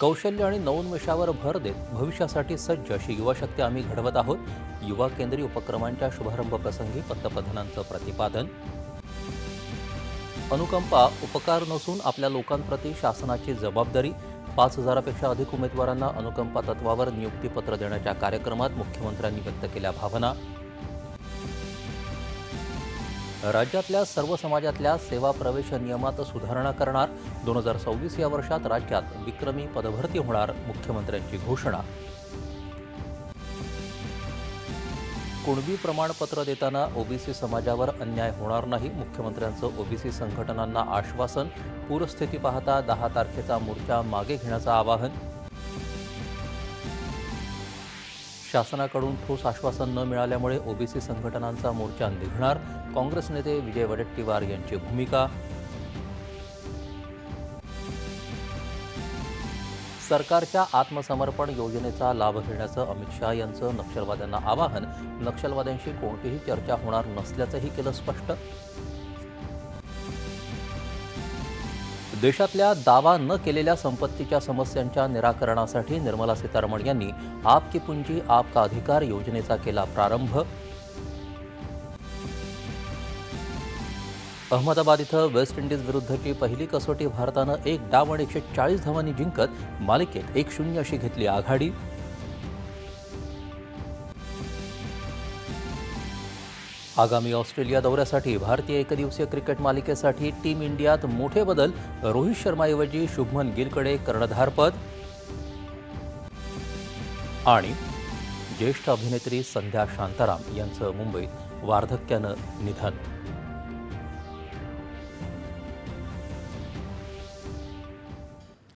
कौशल्य आणि नवोन्मेषावर भर देत भविष्यासाठी सज्ज अशी युवाशक्ती आम्ही घडवत आहोत. युवा केंद्रीय उपक्रमांच्या शुभारंभ प्रसंगी पंतप्रधानांचं प्रतिपादन. अनुकंपा उपकार नसून आपल्या लोकांप्रती शासनाची जबाबदारी. पाच हजारापेक्षा अधिक उमेदवारांना अनुकंपा तत्वावर नियुक्तीपत्र देण्याच्या कार्यक्रमात मुख्यमंत्र्यांनी व्यक्त केल्या भावना. राज्यातल्या सर्व समाजातल्या सेवा प्रवेश नियमात सुधारणा करणार. दोन हजार सव्वीस या वर्षात राज्यात विक्रमी पदभरती होणार मुख्यमंत्र्यांची घोषणा. कुणबी प्रमाणपत्र देताना ओबीसी समाजावर अन्याय होणार नाही. मुख्यमंत्र्यांचं ओबीसी संघटनांना आश्वासन. पूरस्थिती पाहता दहा तारखेचा मोर्चा मागे घेण्याचं आवाहन. शासनाकडून ठोस आश्वासन न मिळाल्यामुळे ओबीसी संघटनांचा मोर्चा निघणार. काँग्रेस नेते विजय वडेट्टीवार यांची भूमिका. सरकारच्या आत्मसमर्पण योजनेचा लाभ घेण्याचं अमित शहा यांचं नक्षलवाद्यांना आवाहन. नक्षलवाद्यांशी कोणतीही चर्चा होणार नसल्याचंही केलं स्पष्ट. देशातल्या दावा न केलेल्या संपत्तीच्या समस्यांच्या निराकरणासाठी निर्मला सीतारामन यांनी आपकी पुंजी आपका अधिकार योजनेचा केला प्रारंभ. अहमदाबाद इथं वेस्ट इंडिज विरुद्धची पहिली कसोटी भारतानं एक डाव आणि एकशे चाळीस धावांनी जिंकत मालिकेत एक शून्य अशी घेतली आघाडी. आगामी ऑस्ट्रेलिया दौऱ्यासाठी भारतीय एकदिवसीय क्रिकेट मालिकेसाठी टीम इंडियात मोठे बदल. रोहित शर्माऐवजी शुभमन गिलकडे कर्णधारपद आणि ज्येष्ठ अभिनेत्री संध्या शांताराम यांचं मुंबईत वार्धक्यानं निधन.